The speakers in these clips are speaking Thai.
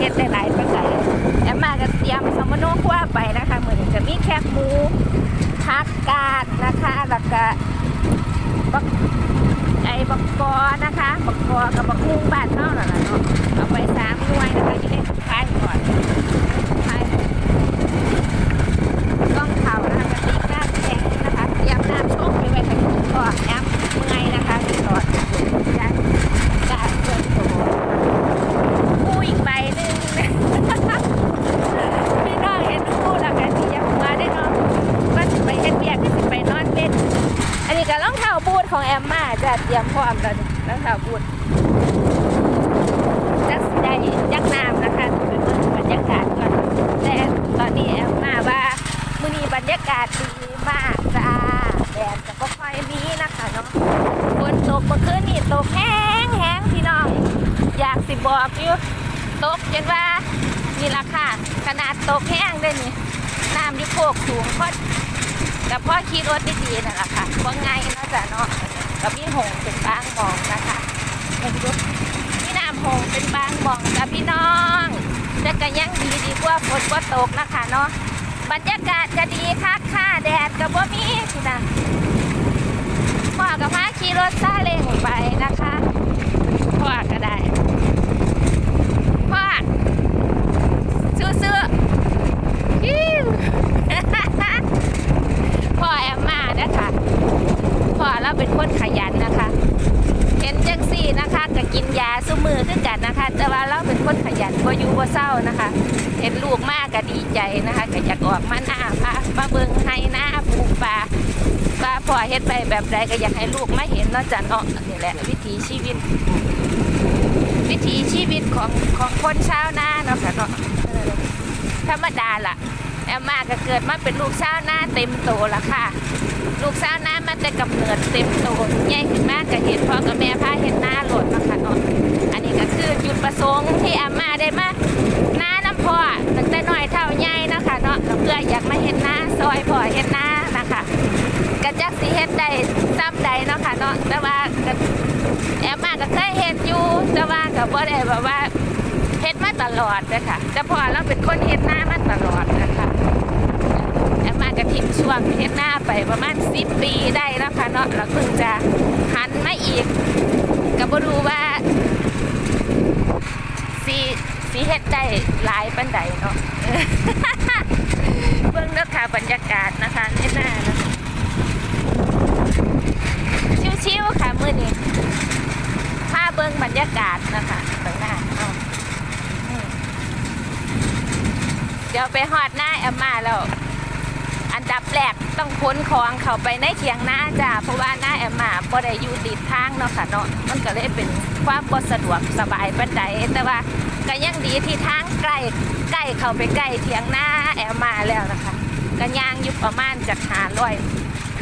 เฮ็ดได้หลายปานใดแอมมาก็เตรียมสมโนครัวไปนะคะเหมือนจะมีแคบหมูผักกาดนะคะแล้วก็บักไอ้บักกอนะคะบักกอกับบักกุ้งบ้านเฮานั่นล่ะเนาะเอาไปสามหน่วยนะคะอยู่ในท้ายก่อนท้ายต้องเข่านะคะกระติกน้ำแข็งนะคะเตรียมน้ำชงไปไว้ให้ก่อนแอมเมื่อยนะคะที่ตอดยานกาเกินโตกู้อีกใบหนึ่ง พี่น้องเห็นกู้แล้วกันที่ยังมาได้เนาะว่าสิไปเฮ็ดเบียกที่สิไปนอนเป็น อันนี้ก็รองเท้า บูทของแอมมาจะเตรียมพร้อมแล้วนี่รองเท้าบูทจักได้ยักน้ำนะคะเป็นบรรยากาศก่อนแต่ตอนนี้แอมมาว่ามื้อนี้บรรยากาศดีมากจ้าแดดก็บ่ค่อยมีนะคะเนาะฝนตกเมื่อคืนนี่ตกแห้งแห้งพี่น้อง อยากสิบอกอยู่ตกจนว่านี่ราคาขนาดตกแห้งได้นี่น้ำที่โคกสูงพราะแต่พ่อขี่รถดีๆนั่นแหละค่ะว่าไงเนะจ้ะเนาะกับพี่หงเป็นบางมองนะคะเห็นยุพี่นามหงเป็นบางมองกับพี่น้องแต่ก็ยังดีดีกว่าฝนว่าตกนะคะเนาะบรรยากาศจะดีคักค่ะแดดกับว่ามีนะพ่อกับพ่อขี่รถซาเล้งไปนะคะพ่อก็ได้พ่อซื้อๆฮิ้วพ่ อแอมมานะคะพ่อเราเป็นคนขยันนะคะ เห็นจังสี่นะคะก็กินยาสู้มือขึ้นกันนะคะ แต่ว่าเราเป็นคนขยันก็อยู่ก็เศร้านะคะ เห็นลูกมากก็ดีใจนะคะก็อยากออกมาหน้าพามาเบิ่งให้หน้าปลูกปลาปลาพ่อเฮ็ดไปแบบใดก็อยากให้ลูกมาเห็นเนาะจ้ะเนาะนี่แหละวิถีชีวิต วิถีชีวิตของของคนชาวนาเนาะค่ะเนาะธรรมดาล่ะ แอมมาก็เกิดมาเป็นลูกชาวนาเต็มโตล้วค่ะ ลูกชาวนามาแต่กำเนิดเต็มโตใหญ่ขึ้นมากก็เห็นพ่อกับแม่พาเห็นหน้าหลดนะคะเนาะอันนี้ก็คือจุดประสงค์ที่แอมมาได้มาหน้าน้ำพ่อตั้งแต่น้อยเท่าใหญ่นะคะเนาะเพื่ออยากมาเห็นหน้าซอยพ่อเห็นหน้านะคะกระจักสีเฮ็ดได้ซ้ำใดเนาะค่ะเนาะแต่ว่าแอมมาก็เคยเห็นอยู่แต่ว่าก็บ่ได้แบบว่าเฮ็ดมาตลอดเลยค่ะแต่พอเราเป็นคนเฮ็ดหน้ามาตลอดนะคะ ทิ้งช่วงเฮ็ดหน้าไปประมาณสิบปีได้แล้วค่ะเนาะแล้วเพิ่งจะหันมาอีกก็บ่รู้ว่าสีสีเฮ็ดได้หลายปันใดเนาะเบิ่งเด้อค่ะบรรยากาศนะคะในหน้านะคะชิวๆค่ะมื้อนี้พาเบิ่งบรรยากาศนะคะตรงหน้าเนาะเดี๋ยวไปหอดหน้าแอมมาแล้ว ดับแรกต้องขนของเข้าไปในเถียงหน้าจ้าเพราะว่าหน้าแอมมาบ่ได้อยู่ติดทางเนาะค่ะเนาะมันก็เลยเป็นความบ่สะดวกสบายปานใดแต่ว่าก็ยังดีที่ทางใกล้ใกล้เข้าไปใกล้เถียงหน้าแอมมาแล้วนะคะก็ย่างอยู่ประมาณจากหาร้อย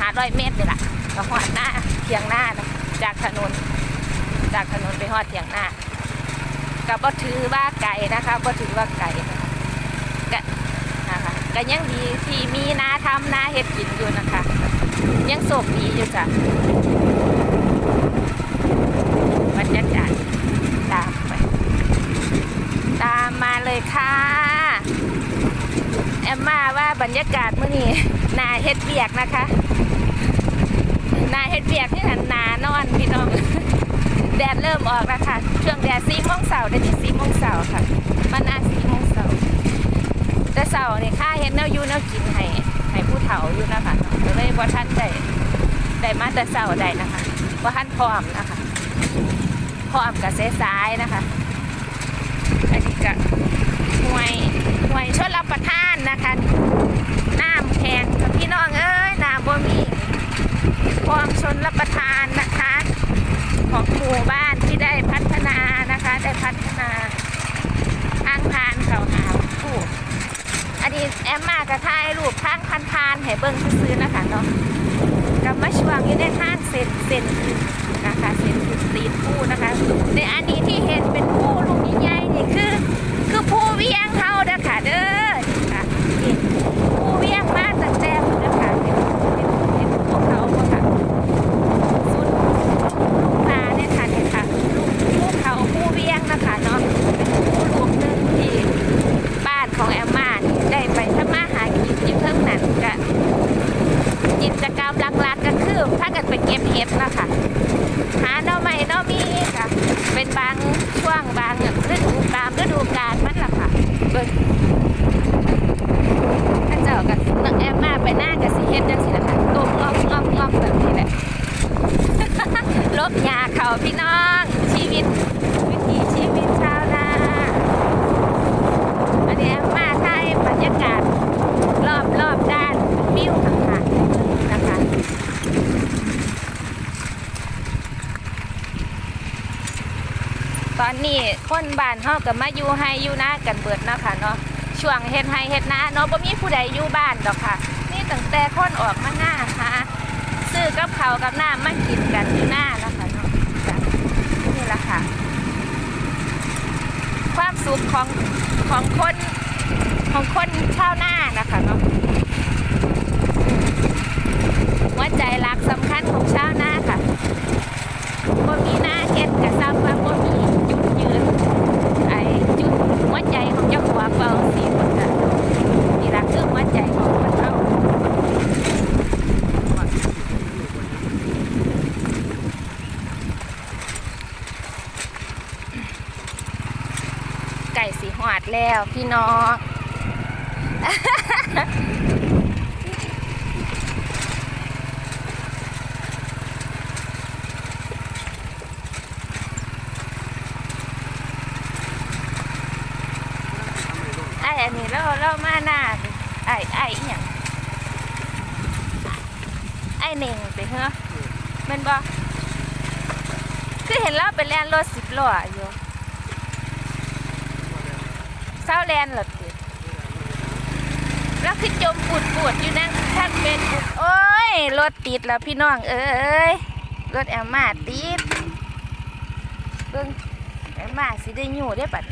หาร้อยเมตรนี่แหละก็หอดหน้าเถียงหน้านะจากถนน จากถนนไปหอดเถียงหน้าก็บ่ถือว่าไกลนะคะบ่ถือว่าไกลนะ ก็ยังดีที่มีนาทำนาเฮ็ดกินอยู่นะคะ ยังโศกดีอยู่จ้ะบรรยากาศตามไป ตามมาเลยค่ะแอมมาว่าบรรยากาศเมื่อนี้นาเฮ็ดเบียกนะคะนาเฮ็ดเบียกที่หันนานอนพี่น้องแดดเริ่มออกแล้วค่ะช่วงแดดสี่โมงเสาร์ได้ที่สี่โมงเสาร์ค่ะ มันนาสี่โมงเสาร์ แต่เสาร์นี่ค่าเห็นแนวอยู่แนวกินให้ให้ผู้เฒ่าอยู่นะคะเนาะก็เลยว่าท่านได้ได้มาแต่เสาร์ได้นะคะว่าท่านพร้อมนะคะพร้อมกับเสสายนะคะอันนี้ก็ห่วยห่วยชดรับประทานนะคะน้ำแข็งพี่น้องเอ้ยน้ำบ่มีพร้อมชนรับประทานนะคะ ของหมู่บ้านที่ได้พัฒนานะคะได้พัฒนาทางผ่านเขาหาผู้ อันนี้ แอมมากระทายรูปทางพันทานให้เบิ้งซื้อๆนะคะเนาะกับมาช่วงอยู่ในห้างเซ็นเซ็นนะคะเซ็นตีนผู้นะคะ ในอันนี้ที่เห็นเป็นผู้ลูกใหญ่ๆนี่คือ คือผู้เวียงเขาเด้อค่ะเด้อนี่ค่ะนี่ผู้เวียงมาตั้งแต่เด้อค่ะเป็นเป็นเป็นผู้ หลักๆก็คือถ้ากันไปเก็บเห็ดนะคะหาหน่อไม้หน่อมีค่ะเป็นบางช่วงบางฤดูตามฤดูกาลมันล่ะค่ะเบิ่งถ้าเจ้ากันนักแอมมาไปหน้ากับสิเฮ็ดจังสินะคะต้มงอกงอกงอกแบบนี้แหละลบยาเขาพี่น้องชีวิตวิถีชีวิตชาวนาอันนี้มาไทยบรรยากาศรอบรอบด้านวิวต่างๆนะคะ ตอนนี้คนบ้านเฮาก็มาอยู่ให้อยู่หน้ากันเบิดเนาะค่ะเนาะช่วงเฮ็ดให้เฮ็ดหน้าเนาะบ่มีผู้ใดอยู่บ้านดอกค่ะ นี่ตั้งแต่คนออกมาหน้าหาซื้อกับเขากับหน้ำมากินกันอยู่หน้านะคะเนาะนี่แหละค่ะ ความสุขของของคนของคนชาวหน้านะคะเนาะหัวใจรักสำคัญของชาวหน้าค่ะบ่มีหน้าเฮ็ดกับซ้ำว่าบ่มีจุดยืนไอ้จุดหัว ใจของเจ้าของเบาสีค่ะนี่ละคือหัวใจของคนเฮาไก่สีหอดแล้วพี่น้อง ไอ้อันนี้เราเรามาหน้าดิไอ้ไอ้อหย่างไอ้ เน่งไปเหรอแมันบ่คือเห็นเราไปแล่นรถสิบล้ออยู่เศร้าแลนหรอติแล้วคือจมปูดปูดอยู่นั่นท่านเป็นโอ้ยรถติดแล้วพี่น้องเอ้ยรถแอมมาติดเบิ่งแอมมาสิได้อยู่ได้ปัด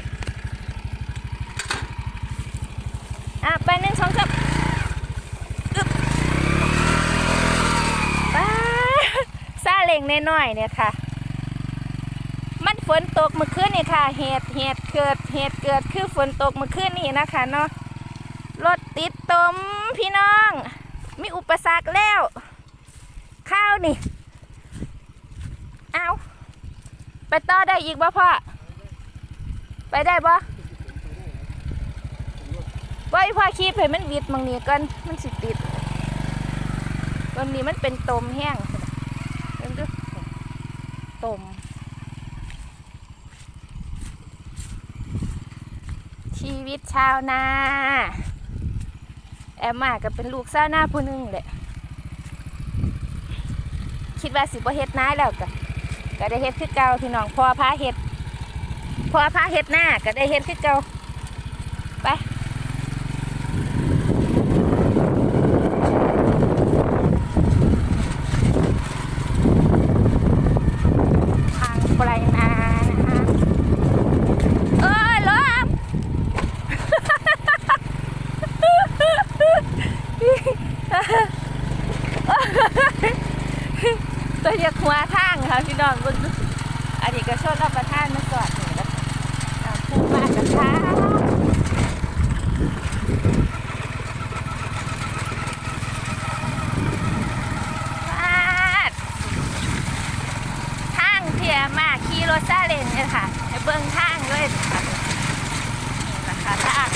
อะไปหนึ่งสองสามอึ๊บป้าซา เล็งน้อยๆเนี่ยค่ะ มันฝนตกเมื่อคืนนี่ค่ะ เหตุเหตุเกิดเหตุเกิดคือฝนตกเมื่อคืนนี่นะคะเนาะรถติดตมพี่น้อง มีอุปสรรคแล้ว ข้าวนี่ เอาไปต่อได้อีกบ่พ่อ ไปได้บ่ว่าอีพ่อคีบให้มันวิดมังนี้กันมันสิติดตอนนี้มันเป็นตมแห้ง ม ชีวิตชาวนา แอมมาก็เป็นลูกชาวนาผู้หนึงแหละ คิดว่าสิบ่เฮ็ดนาแล้วก็ก็ได้เฮ็ดคือเก่าพี่น้องพอพาเฮ็ดพอพาเฮ็ดหน้าก็ได้เฮ็ดคือเก่าไป ทางไกลนานะคะเอ้ยลม ตัวอยากหัวทางค่ะพี่น้องเบิ่งดูอันนี้ก็ชดรับประทานมาก่อนนี่นะอ่าพูดมากกับข้าวปาด ทางเทียมาขี่รถซาเล้งเนี่ยค่ะให้เบิ่งทางด้วยค่ะนี่นะคะทาง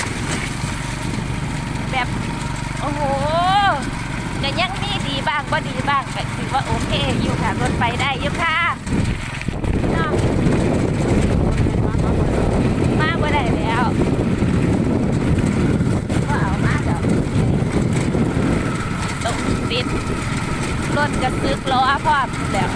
แบบ โอ้โหก็ยังมีดีบ้างบ่ดีบ้างแต่ถือว่าโอ เคอยู่ค่ะรถไปได้อยู่ค่ะเนาะมาบ่ได้แล้วก็เอามาเดี๋ยวตกติดรถกระซึกล้อพร้อมแล้ว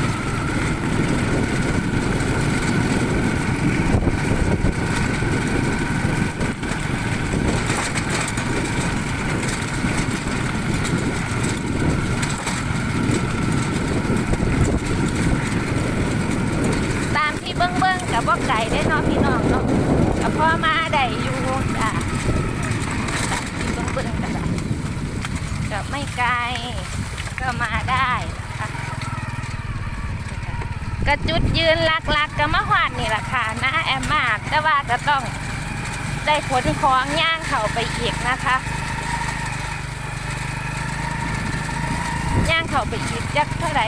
ตามที่เบิ้งเบิ้งๆกับว่าไก่ได้เนาะพี่น้องเนาะกับพ่อมาได้อยู่จ้ะจีบงเบิ้งกันจ้ะกับไม่ไกลก็มาได้นะคะกระจุดยืนลักๆกับมะฮวาดนี่แหละค่ะนะแอมมาแต่ว่าก็ต้องได้ขนของย่างเข้าไปอีกนะคะย่างเข้าไปอีกจักเท่าไหร่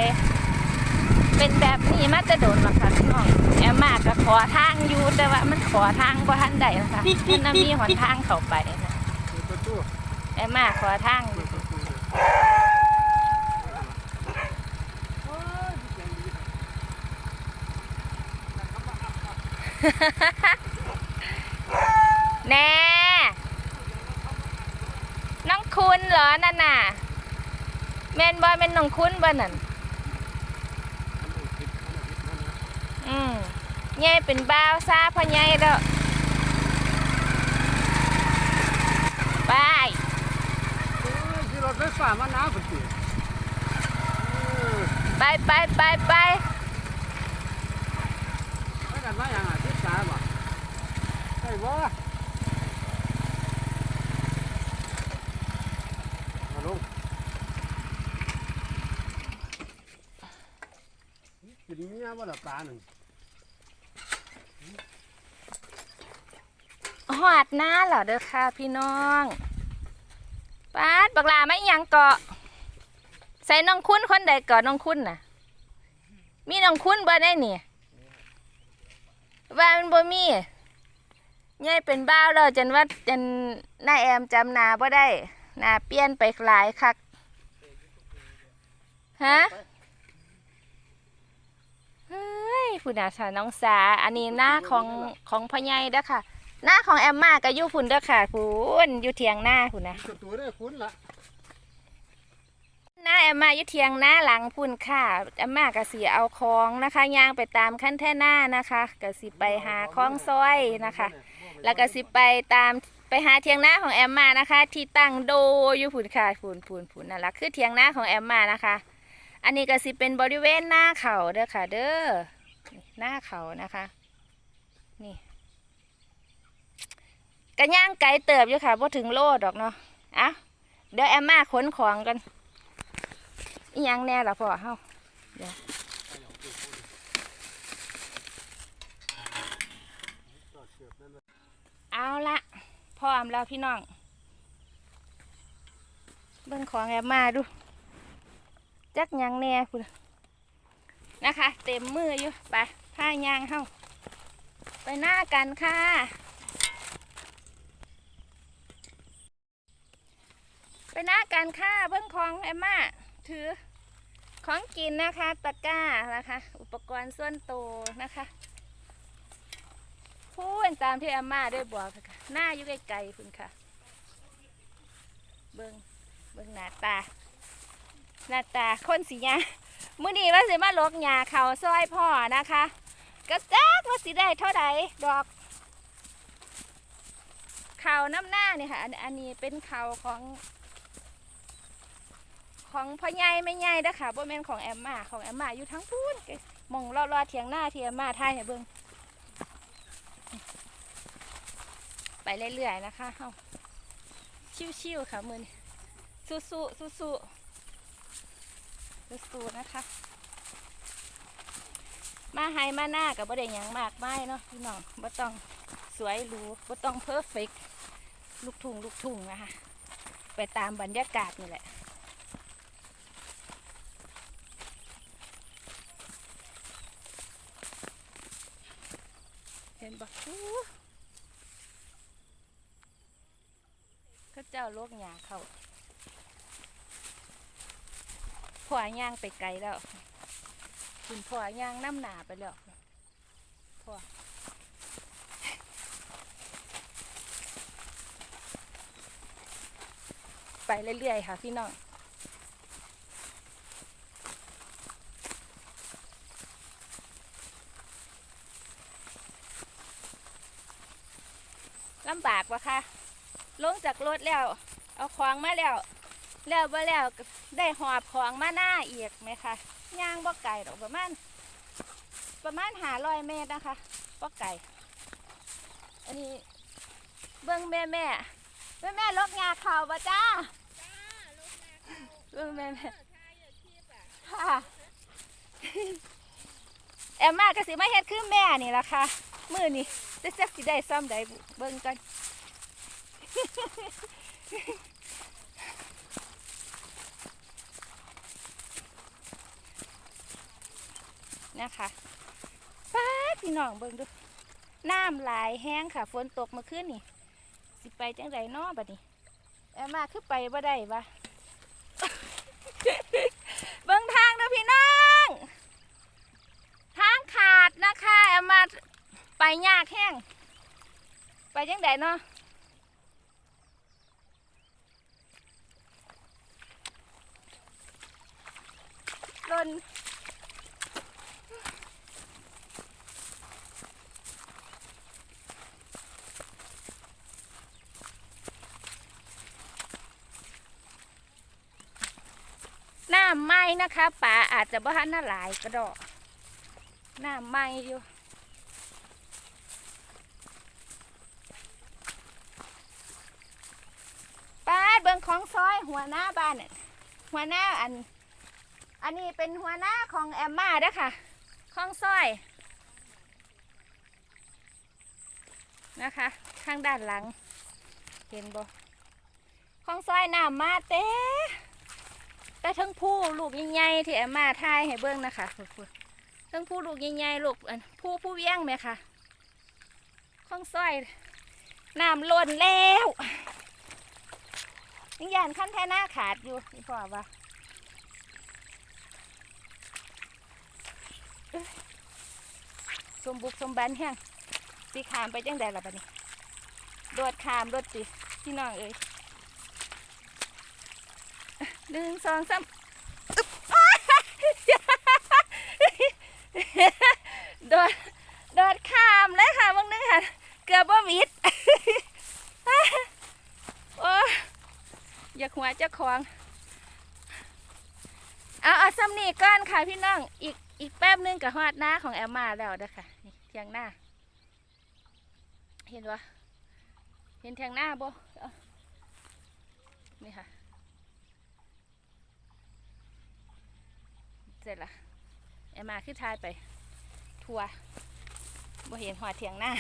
เป็นแบบนี้มาจะโดนหรอกค่ะพี่น้องแอมมาก็ขอทางอยู่แต่ว่ามันขอทางบ่ทันใดนะคะมันน่ะมีหนทางเข้าไปนะประตูแอมมาขอทางอยู่ประตูโอ้ยเสียงดีแน่น้องคุณเหรอนั่นน่ะแม่นบอยเป็นน้องคุณบ่นั่นอืม ใหญ่เป็นบ้าวซาพ่อใหญ่แล้วไปเอ้ยขี่รถไฟฟ้ามาหนาวพุ่นติเออไปไปไปไปไปกันมาอย่างอะที่สายบ่ใช่บ่มาลงกินเมียบ่ล่ะปลาหนึ่ง หอดหน้าเหรอเด้อค่ะพี่น้องปาดบักลาไม่ยังเกาะ ใส่น้องคุณคนใดเกาะน้องคุณน่ะ มีน้องคุณบ่ได้นี่ว่ามันบ่มีใหญ่เป็นบ้าแล้วจนว่าจนนายแอมจำนาบ่ได้นาเปลี่ยนไปหลายคักฮะเฮ้ยผู้นาสาน้องสา อันนี้หน้าของของพ่อใหญ่เด้อค่ะ หน้าของแอมมาก็อยู่พุ่นเด้อค่ะพุ่นอยู่เทียงหน้าพุ่นนะตัวตัวได้คุ้นละหน้าแอมมาอยู่เทียงหน้าหลังพุ่นค่ะแอมมาก็สิเอาของนะคะย่างไปตามขั้นแท่หน้านะคะก็สิไปหาคล้องซอยนะคะ แล้วก็สิไปตามไปหาเทียงหน้าของแอมมานะคะ ที่ตั้งโดอยู่พุ่นค่ะพุ่นพุ่นพุ่นนั่นแหละคือเทียงหน้าของแอมมานะคะ อันนี้ก็สิเป็นบริเวณหน้าเขาเด้อค่ะ เด้อนี่หน้าเขานะคะ นี่ กระย่างไกลเติบอยู่ค่ะพอถึงโลดอกเนาะอะเดี๋ยวแอมมาขนของกันอียังแน่ละพ่อเฮาเดี๋ยวเอาละพร้อมแล้วพี่น้อง เบิ่งของแอมมาดู จักยังแน่คุณนะคะ เต็มมืออยู่ ไปผ้ายางเฮาไปหน้ากันค่ะ ไปหน้ากันค่ะเบิ้องของแอมมาถือของกินนะคะตะกร้านะคะ อุปกรณ์ส่วนตัวนะคะพูดตามที่แอมมาได้บอกค่ะ หน้าอยู่ไกลๆคุณค่ะ เบิ้งเบิ้งหน้าตา หน้าตาคนสียามื้อนี้ว่าสิมาลกหญ้าเขาซอยพ่อนะคะก็จักว่าสิได้เท่าใดดอก เขาน้ำหน้าเนี่ยค่ะ อันนี้เป็นเขาของ ของพ่อใหญ่ไม่ใหญ่เด้อค่ะบ่แม่นของแอมมาของแอมมาอยู่ทั้งพูนมองรอๆเถียงหน้าเที่แอมมาท่ายให้เบิ่งไปเรื่อยๆนะคะเฮาชิวๆค่ะมือนสู้ๆสู้ๆสู้ๆนะคะ มาไฮมาหน้ากับบ่ได้หยังมากไม่เนาะพี่น้องบ่ต้องสวยหรูบ่ต้องเพอร์เฟกลูกทุ่งลูกทุ่งนะคะไปตามบรรยากาศนี่แหละ ห็นบ่อู้เขาเจ้าโลกหยาเขาพ่อย่างไปไกลแล้วคุณพ่อย่างน้ำหนาไปแล้วพ่อไปเรื่อยๆค่ะพี่น้อง ลำบาก วะคะลงจากรถแล้ว เอาของมาแล้ว แล้วบ่แล้วก็ได้หอบของมาหน้าอีกไหมคะย่างบ่ไก่ดอกประมาณประมาณหาร้อยเมตรนะคะบ่ไก่ อันนี้เบิ้งแม่แม่แม่แม่ลกงาเขาบ่จ้าเบิ้งแม่แม่ค่ะแอมมาก็สิมาเฮ็ดคือแม่นี่ล่ะค่ะ มือนี่จะจักสิได้ซ่อมได้บุเบิ้งกัน นะคะป้าพี่น้องเบิ่งดู น้ำหลายแห้งค่ะ ฝนตกมาขึ้นนี่ สิไปจังไรนอบัดนี้แอมาคือไปบ่ได้บะเบิ่งทางนะพี่น้อง ทางขาดนะคะแอมาไปยากแห้งไปจังไดเนาะ ลนน้ำไหม้นะคะป่าอาจจะบ้านน่าหลายกระดอกน้ำไหม้อยู่ป้าเบิ่งของซอยหัวหน้าบ้านหัวหน้าอัน อันนี้เป็นหัวหน้าของแอมมาเด้อค่ะข้องซอยนะคะ ข้างด้านหลัง เห็นบ่ข้องซอยน้ำมาเต้แต่ทั้งผู้ลูกใหญ่ๆที่แอมมาทายให้เบิ่งนะคะทั้งผู้ลูกใหญ่ๆลูกผู้ผู้เวียงไหมคะข้องซอยน้ำล้นแล้วยังยานขั้นแท่หน้าขาดอยู่พี่พ่อว่าเอ้ย สมบุกสมบันแห้งสีขามไปจังใดล่ะบัดนี้โดดขามโดดติพี่น้องเอ้ยหนึ่งสองสามอึ๊บโดดโดดขามเลยค่ะบางนึงค่ะ เกือบว่ามิดโอ้อยากหัวเจ้าของ เอาเอาซ้ำนี่ก้อนค่ะพี่น้อง อีก อีกแป๊บนึงกับฮอดหน้าของแอมมาแล้วนะคะนี่เทียงหน้า เห็นวะเห็นเทียงหน้าบ่เอานี่ค่ะ เสร็จละแอมมาขึ้นทายไป ทัวบ่เห็นหอดเทียงหน้า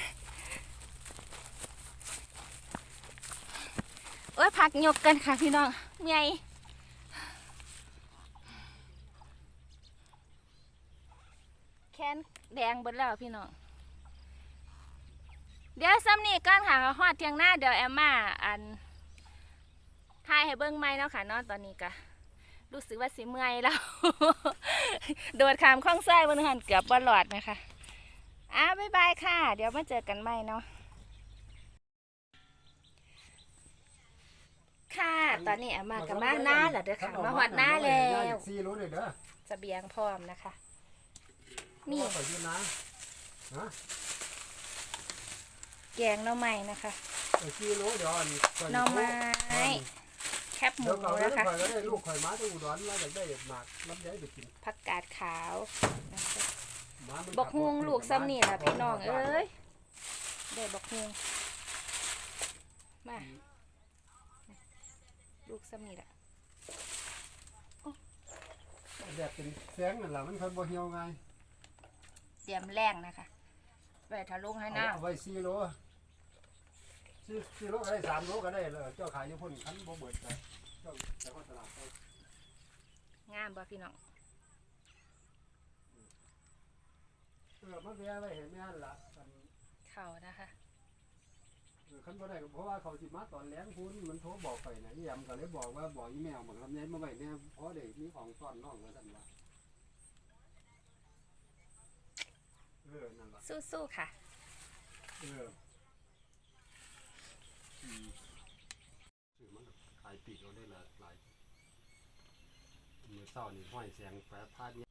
โอ้ยผักยกกันค่ะพี่น้องเมื่อยแขน แดงเบดแล้วพี่น้อง เดี๋ยวซ้ำนี่ก้อนค่ะฮอดเทียงหน้าเดี๋ยวแอมมาอันทายให้เบิ้งไม้เนาะค่ะเนอนตอนนี้ก็รู้สึกว่าสิเมื่อยแล้ว โดดขามข้องไส้บนหันเกือบบอลอดนะคะอะบ๊ายบายค่ะ เดี๋ยวมาเจอกันใหม่เนาะค่ะ ตอนนี้อามากับมาหน้าแล้วเด้อค่ะ มาหอดหน้าแล้วสี่รู้เลยเด้อเสบียงพร้อมนะคะ นี่ไปยืนนะฮะแกงหน่อไม้นะคะไปสี่รู้เดี๋ยวอันหน่อไม้แคบหมูเดี๋ยวเขาได้นะคะข่อยก็ได้ลูกข่อยมาที่อุดรมาจะได้หมากน้ำใยไปกินผักกาดขาวนะคะหมามันบอกฮวงลูกซ้ำนี่ล่ะพี่น้องเอ้ยได้บอกฮวงมาลูกซ้ำนี่ล่ะแบบเป็นแสงนั่นแหละมันค่อยบ่เหี่ยวไง เตรียมแรงนะคะไว้ทะลุงให้หน้าเอาไว้สี่โลสี่สี่โลก็ได้สามโลก็ได้เลยเจ้าขายอยู่พุ่นคันบ่เบิดไปเจ้าแต่คนตลาดไปงามบ่พี่น้องเออมาแวะไว้เห็นแม่นล่ะอันเข่านะคะเออคันบ่ได้ก็เพราะว่าเขาสิมาตอนแล้งพุ่นมันโทรบอกไปนะอียำก็เลยบอกว่าบอกอีแมวบอกลำไยมาไว้แน่เพราะได้มีของต้อนน้องว่าซั่นว่า เออนั่นล่ะสู้ๆค่ะ เอออืมซื้อมันก็ขายปีกเราได้ละหลายมือเศร้านี่ห้อยแสงแปรพาดเนี่ย